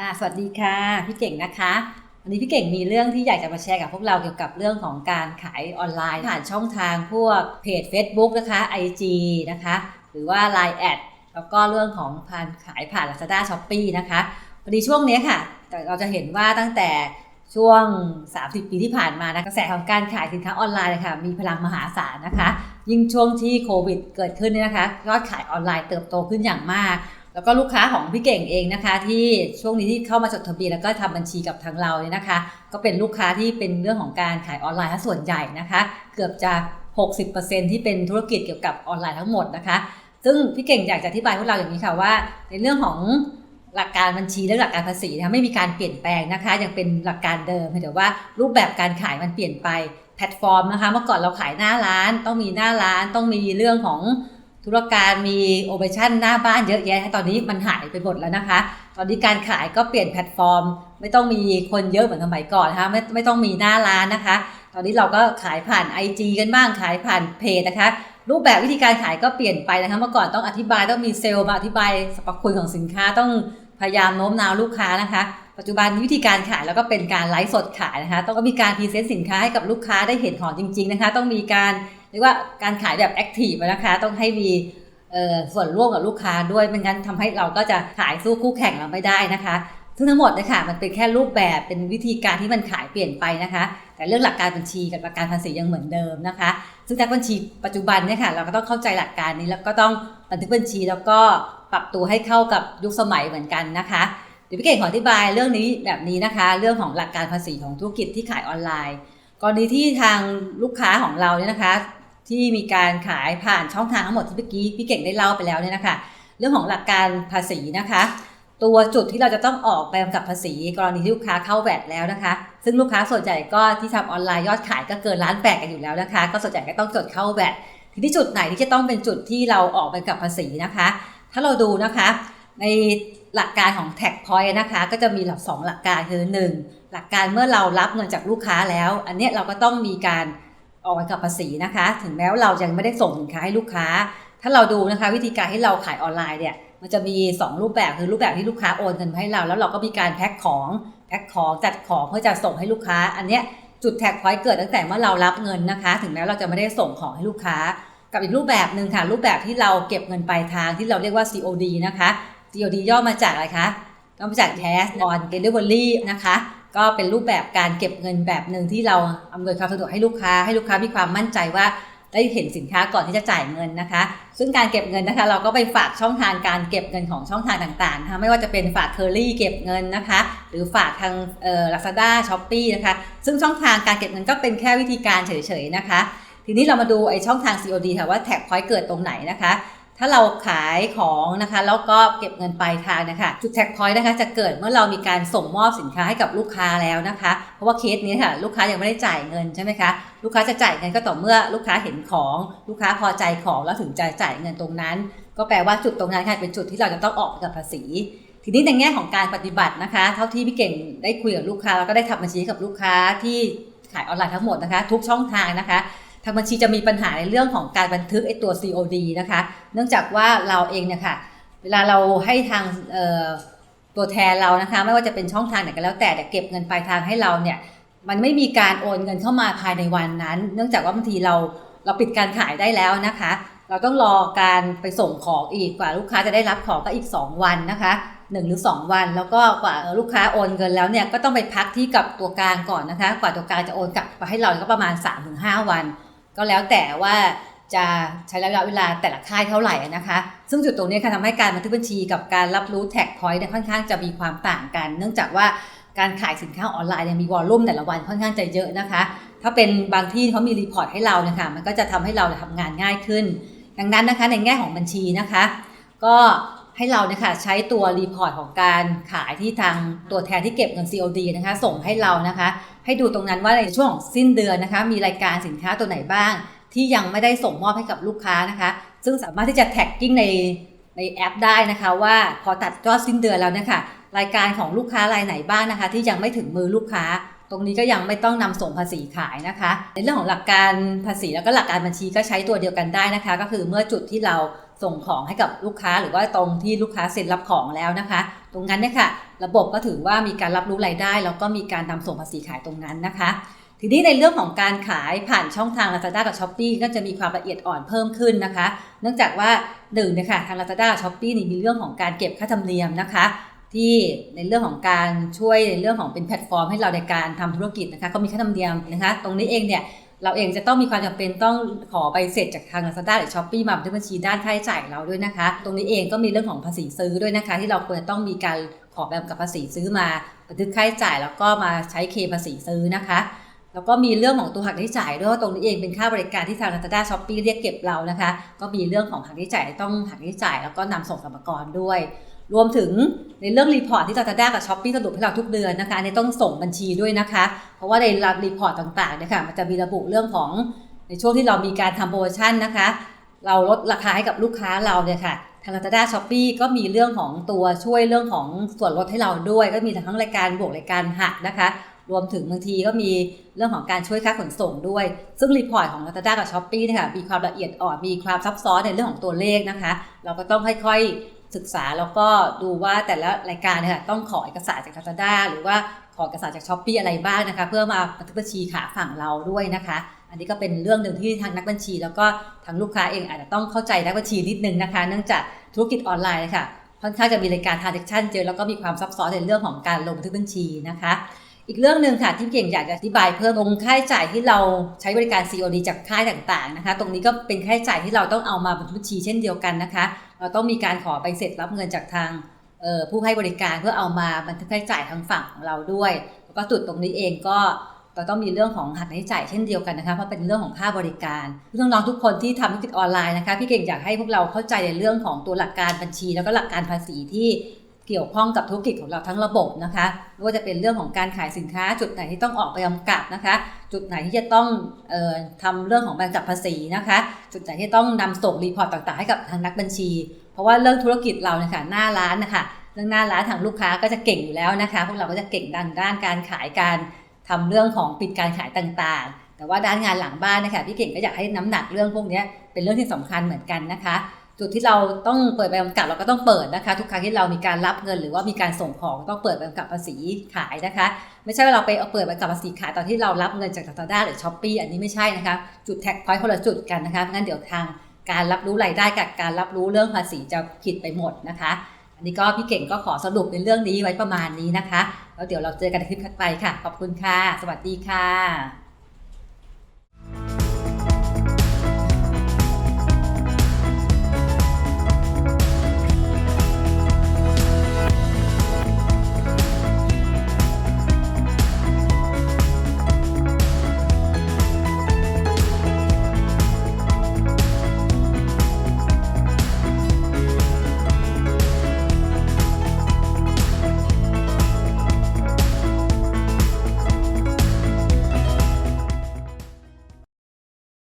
ค่ะ สวัสดีค่ะ พี่เก่งนะคะ วันนี้พี่เก่งมีเรื่องที่อยากจะมาแชร์กับพวกเราเกี่ยวกับเรื่องของการขายออนไลน์ ผ่านช่องทางพวกเพจ Facebook นะคะ IG นะคะ หรือว่า Line แอดแล้วก็เรื่องของผ่านขายผ่าน Lazada Shopee นะคะพอดีช่วงนี้ค่ะแต่เราจะเห็นว่าตั้งแต่ช่วง 30 ปีที่ผ่านมานะกระแสของการขายสินค้าออนไลน์นะคะมีพลังมหาศาลนะคะ ยิ่งช่วงที่โควิดเกิดขึ้นเนี่ยนะคะยอดขายออนไลน์เติบโตขึ้นอย่างมาก แล้วก็ลูกค้าของพี่เก่งเองนะคะ ที่ช่วงนี้ที่เข้ามาจดทะเบียนแล้วก็ทำบัญชีกับทางเราเนี่ยนะคะ ก็เป็นลูกค้าที่เป็นเรื่องของการขายออนไลน์ส่วนใหญ่นะคะ เกือบจะ 60%ที่เป็นธุรกิจเกี่ยวกับออนไลน์ทั้งหมดนะคะ ซึ่งพี่เก่งอยากจะอธิบายพวกเราอย่างนี้ค่ะว่า ในเรื่องของหลักการบัญชีและหลักการภาษีนะคะไม่มีการเปลี่ยนแปลงนะคะ ยังเป็นหลักการเดิมแต่ว่ารูปแบบการขายมันเปลี่ยนไปแพลตฟอร์มนะคะ เมื่อก่อนเราขายหน้าร้าน ต้องมีหน้าร้านต้องมีเรื่องของ ธุรการมีโอเปอเรชั่นหน้าบ้านเยอะแยะ ตอนนี้มันหายไปหมดแล้วนะคะ ตอนนี้การขายก็เปลี่ยนแพลตฟอร์ม ไม่ต้องมีคนเยอะเหมือนสมัยก่อนนะคะไม่ไม่ต้องมีหน้าร้านนะคะ ตอนนี้เราก็ขายผ่าน IG กันบ้างขายผ่านเพจนะคะ รูปแบบวิธีการขายก็เปลี่ยนไปนะคะ เมื่อก่อนต้องอธิบายต้องมีเซลล์มาอธิบายสรรพคุณของสินค้าต้องพยายามโน้มน้าวลูกค้านะคะ ปัจจุบันวิธีการขายแล้วก็เป็นการไลฟ์สดขายนะคะ ต้องมีการพรีเซนต์สินค้าให้กับลูกค้าได้เห็นของจริง ๆนะคะ ต้องมีการ เรียกว่าการขายแบบแอคทีฟนะคะ ต้องให้มีส่วนร่วมกับลูกค้าด้วยไม่งั้นทำให้เราก็จะขายสู้คู่แข่งเราไม่ได้นะคะ ซึ่งทั้งหมดนะคะมันเป็นแค่รูปแบบเป็นวิธีการที่มันขายเปลี่ยนไปนะคะ แต่เรื่องหลักการบัญชีกับหลักการภาษียังเหมือนเดิมนะคะ ซึ่งจากบัญชีปัจจุบันเนี่ยค่ะเราก็ต้องเข้าใจหลักการนี้แล้วก็ต้องบันทึกบัญชีแล้วก็ปรับตัวให้เข้ากับยุคสมัยเหมือนกันนะคะเดี๋ยวพี่เก่งขออธิบายเรื่องนี้แบบนี้นะคะ เรื่องของหลักการภาษีของธุรกิจที่ขายออนไลน์ กรณีที่ทางลูกค้าของเราเนี่ยนะคะ ที่มีการขายผ่านช่องทางทั้งหมดที่เมื่อกี้พี่เก่งได้เล่าไปแล้วเนี่ยนะคะ เรื่องของหลักการภาษีนะคะ ตัวจุดที่เราจะต้องออกใบกำกับภาษี กรณีที่ลูกค้าเข้าแวดแล้วนะคะ ซึ่งลูกค้าส่วนใหญ่ก็ที่ทำออนไลน์ยอดขายก็เกินล้านแปดกันอยู่แล้วนะคะ ก็ส่วนใหญ่ก็ต้องจดเข้าแวดทีนี้จุดไหนที่จะต้องเป็นจุดที่เราออกใบกำกับภาษีนะคะ ถ้าเราดูนะคะในหลักการของ tax point นะคะ ก็จะมีหลักสองหลักการคือ 1 หลักการเมื่อเรารับเงินจากลูกค้าแล้ว อันนี้เราก็ต้องมีการออกใบกับภาษีนะคะ ถึงแม้ว่าเรายังไม่ได้ส่งสินค้าให้ลูกค้า ถ้าเราดูนะคะ วิธีการให้เราขายออนไลน์เนี่ยมันจะมี 2 รูปแบบคือรูปแบบที่ลูกค้าโอนเงินมาให้เรา แล้วเราก็มีการแพ็คของแพ็คของจัดของเพื่อจะส่งให้ลูกค้า อันเนี้ยจุดแท็กพอยต์เกิดตั้งแต่เมื่อเรารับเงินนะคะ ถึงแม้เราจะไม่ได้ส่งของให้ลูกค้า กับอีกรูปแบบหนึ่งค่ะ รูปแบบที่เราเก็บเงินปลายทางที่เราเรียกว่า COD นะคะ COD ย่อมาจากอะไรคะก็มาจาก Cash on Delivery นะคะก็เป็นรูปแบบการเก็บเงินแบบหนึ่งที่เราอำนวยความสะดวกให้ลูกค้าให้ลูกค้ามีความมั่นใจว่าได้เห็นสินค้าก่อนที่จะจ่ายเงินนะคะ ซึ่งการเก็บเงินนะคะ เราก็ไปฝากช่องทางการเก็บเงินของช่องทางต่างๆนะคะไม่ว่าจะเป็นฝากเคอรี่เก็บเงินนะคะ หรือฝากทางเอ่อ Lazada Shopee นะคะ ซึ่งช่องทางการเก็บเงินก็เป็นแค่วิธีการเฉยๆนะคะ ทีนี้เรามาดูไอ้ช่องทาง COD ค่ะว่าแท็กพอยต์เกิดตรงไหนนะคะ ถ้าเราขายของนะคะแล้วก็เก็บเงินปลายทางนะคะจุดแท็กพอยต์นะคะจะเกิดเมื่อเรามีการส่งมอบสินค้าให้กับลูกค้าแล้วนะคะ เพราะว่าเคสนี้ค่ะลูกค้ายังไม่ได้จ่ายเงินใช่ไหมคะลูกค้าจะจ่ายเงินก็ต่อเมื่อลูกค้าเห็นของลูกค้าพอใจของแล้วถึงจะจ่ายเงินตรงนั้น ก็แปลว่าจุดตรงนั้นค่ะเป็นจุดที่เราจะต้องออกกับภาษี ทีนี้ในแง่ของการปฏิบัตินะคะ เท่าที่พี่เก่งได้คุยกับลูกค้าแล้วก็ได้ทำบัญชีกับลูกค้าที่ขายออนไลน์ทั้งหมดนะคะ ทุกช่องทางนะคะ ทางบัญชีจะมีปัญหาในเรื่องของการบันทึกไอตัว COD นะคะ เนื่องจากว่าเราเองเนี่ยค่ะ เวลาเราให้ทางตัวแทนเรานะคะ ไม่ว่าจะเป็นช่องทางไหนก็แล้วแต่เก็บเงินปลายทางให้เราเนี่ยมันไม่มีการโอนเงินเข้ามาภายในวันนั้น เนื่องจากว่าบางทีเราเราปิดการขายได้แล้วนะคะ เราต้องรอการไปส่งของอีกกว่าลูกค้าจะได้รับของก็อีก 2 วันนะคะ1หรือ 2 วัน แล้วก็กว่าลูกค้าโอนเงินแล้วเนี่ยก็ต้องไปพักที่กับตัวกลางก่อนนะคะ กว่าตัวกลางจะโอนกลับมาให้เราก็ประมาณ 3-5 วัน ก็แล้วแต่ว่าจะใช้ระยะเวลาแต่ละค่ายเท่าไหร่นะคะ ซึ่งจุดตรงนี้ค่ะทำให้การบันทึกบัญชีกับการรับรู้แท็กพอยต์เนี่ยค่อนข้างจะมีความต่างกัน เนื่องจากว่าการขายสินค้าออนไลน์เนี่ยมีวอลลุ่มแต่ละวันค่อนข้างจะเยอะนะคะ ถ้าเป็นบางที่เขามีรีพอร์ตให้เราเนี่ยค่ะมันก็จะทำให้เราทำงานง่ายขึ้น ดังนั้นนะคะในแง่ของบัญชีนะคะ ก็ ให้เราเนี่ยค่ะใช้ตัวรีพอร์ตของการขายที่ทางตัวแทนที่เก็บเงิน COD นะคะ ส่งให้เรานะคะ ให้ดูตรงนั้นว่าในช่วงสิ้นเดือนนะคะ มีรายการสินค้าตัวไหนบ้าง ที่ยังไม่ได้ส่งมอบให้กับลูกค้านะคะ ซึ่งสามารถที่จะแท็กกิ้งในในแอปได้นะคะว่าพอตัดยอดสิ้นเดือนแล้วนะคะรายการของลูกค้ารายไหนบ้างนะคะ ที่ยังไม่ถึงมือลูกค้า ตรงนี้ก็ยังไม่ต้องนำส่งภาษีขายนะคะ ในเรื่องของหลักการภาษีแล้วก็หลักการบัญชีก็ใช้ตัวเดียวกันได้นะคะ ก็คือเมื่อจุดที่เรา ส่งของให้กับลูกค้าหรือว่าตรงที่ลูกค้าเซ็นรับของแล้วนะคะ ตรงนั้นเนี่ยค่ะ ระบบก็ถือว่ามีการรับรู้รายได้ แล้วก็มีการนำส่งภาษีขายตรงนั้นนะคะ ทีนี้ในเรื่องของการขายผ่านช่องทาง Lazada กับ Shopee ก็จะมีความละเอียดอ่อนเพิ่มขึ้นนะคะ เนื่องจากว่าหนึ่งเนี่ยค่ะทาง Lazada กับ Shopee นี่มีเรื่องของการเก็บค่าธรรมเนียมนะคะที่ในเรื่องของการช่วยในเรื่องของเป็นแพลตฟอร์มให้เราในการทำธุรกิจนะคะก็มีค่าธรรมเนียมนะคะ ตรงนี้เองเนี่ย เราเองจะต้องมีความจำเป็นต้องขอใบเสร็จจากทาง Lazada หรือ Shopee มาบันทึกบัญชีด้านค่าใช้จ่ายเราด้วยนะคะ ตรงนี้เองก็มีเรื่องของภาษีซื้อด้วยนะคะ ที่เราควรจะต้องมีการขอแบบกับภาษีซื้อมาบันทึกค่าใช้จ่ายแล้วก็มาใช้เคภาษีซื้อนะคะแล้วก็มีเรื่องของตัวหักค่าใช้จ่ายด้วยว่าตรงนี้เองเป็นค่าบริการที่ทาง Lazada Shopee เรียกเก็บเรานะคะ ก็มีเรื่องของหักค่าใช้จ่ายต้องหักค่าใช้จ่าย แล้วก็นำส่งสรรพากรด้วย รวมถึงในเรื่องรีพอร์ตที่ Lazada กับ Shopee สรุปให้เราทุกเดือนนะคะอันนี้ต้องส่งบัญชีด้วยนะคะ เพราะว่าในรีพอร์ตต่างๆเนี่ยค่ะมันจะมีระบุเรื่องของในช่วงที่เรามีการทำโปรโมชั่นนะคะ เราลดราคาให้กับลูกค้าเราเนี่ยค่ะทาง Lazada Shopee ก็มีเรื่องของตัวช่วยเรื่องของส่วนลดให้เราด้วย ก็มีทั้งรายการบวกรายการหักนะคะ รวมถึงบางทีก็มีเรื่องของการช่วยค่าขนส่งด้วย ซึ่งรีพอร์ตของ Lazada กับ Shopee เนะคะมีความละเอียดอ่อนมีความซับซ้อนในเรื่องของตัวเลขนะคะ เราก็ต้องค่อยๆ ศึกษาแล้วก็ดูว่าแต่ละรายการเนี่ยค่ะต้องขอเอกสารจาก Lazada หรือว่าขอเอกสารจาก Shopee อะไรบ้างนะคะ เพื่อมาบันทึกบัญชีขาฝั่งเราด้วยนะคะ อันนี้ก็เป็นเรื่องหนึ่งที่ทางนักบัญชี แล้วก็ทางลูกค้าเองอาจจะต้องเข้าใจนักบัญชีนิดนึงนะคะ เนื่องจากธุรกิจออนไลน์นะคะค่อนข้างจะมีรายการ transaction เยอะแล้วก็มีความซับซ้อนในเรื่องของการลงบันทึกบัญชีนะคะ อีกเรื่องหนึ่งค่ะที่เก่งอยากจะอธิบายเพิ่มตรงค่าใช้จ่ายที่เราใช้บริการ COD จากค่ายต่างๆนะคะ ตรงนี้ก็เป็นค่าใช้จ่ายที่เราต้องเอามาบันทึกบัญชีเช่นเดียวกันนะคะ เราต้องมีการขอใบเสร็จรับเงินจากทางผู้ให้บริการเพื่อเอามาบันทึกค่าใช้จ่ายทางฝั่งของเราด้วย แล้วก็จุดตรงนี้เองก็เราต้องมีเรื่องของหักค่าใช้จ่ายเช่นเดียวกันนะคะเพราะเป็นเรื่องของค่าบริการพี่น้องๆทุกคนที่ทำธุรกิจออนไลน์นะคะพี่เก่งอยากให้พวกเราเข้าใจในเรื่องของตัวหลักการบัญชี แล้วก็หลักการภาษีที่ เกี่ยวข้องกับธุรกิจของเราทั้งระบบนะคะไม่ว่าจะเป็นเรื่องของการขายสินค้า จุดไหนที่ต้องออกไปกำกับนะคะ จุดไหนที่จะต้องออทำเรื่องของใบกำกับภาษีนะคะ จุดไหนที่ต้องนำส่งรีพอร์ตต่างๆให้กับทางนักบัญชี เพราะว่าเรื่องธุรกิจเราเนี่ยค่ะหน้าร้านนะคะเรื่องหน้าร้านทางลูกค้าก็จะเก่งอยู่แล้วนะคะ พวกเราก็จะเก่งด้านด้านการขายการทำเรื่องของปิดการขายต่างๆ แต่ว่าด้านงานหลังบ้านนะคะพี่เก่งก็อยากให้น้ำหนักเรื่องพวกนี้เป็นเรื่องที่สำคัญเหมือนกันนะคะ จุดที่เราต้องเปิดใบกำกับเราก็ต้องเปิดนะคะ ทุกครั้งที่เรามีการรับเงิน หรือว่ามีการส่งของต้องเปิดใบกำกับภาษีขายนะคะ ไม่ใช่ว่าเราไปเอาเปิดใบกำกับภาษีขายตอนที่เรารับเงินจาก Lazada หรือ Shopee อันนี้ไม่ใช่นะคะจุดแท็กพอยต์คนละจุดกันนะคะงั้นเดี๋ยวทางการรับรู้รายได้กับการรับรู้เรื่องภาษีจะผิดไปหมดนะคะ อันนี้ก็พี่เก่งก็ขอสรุปในเรื่องนี้ไว้ประมาณนี้นะคะ แล้วเดี๋ยวเราเจอกันในคลิปถัดไปค่ะ ขอบคุณค่ะ สวัสดีค่ะ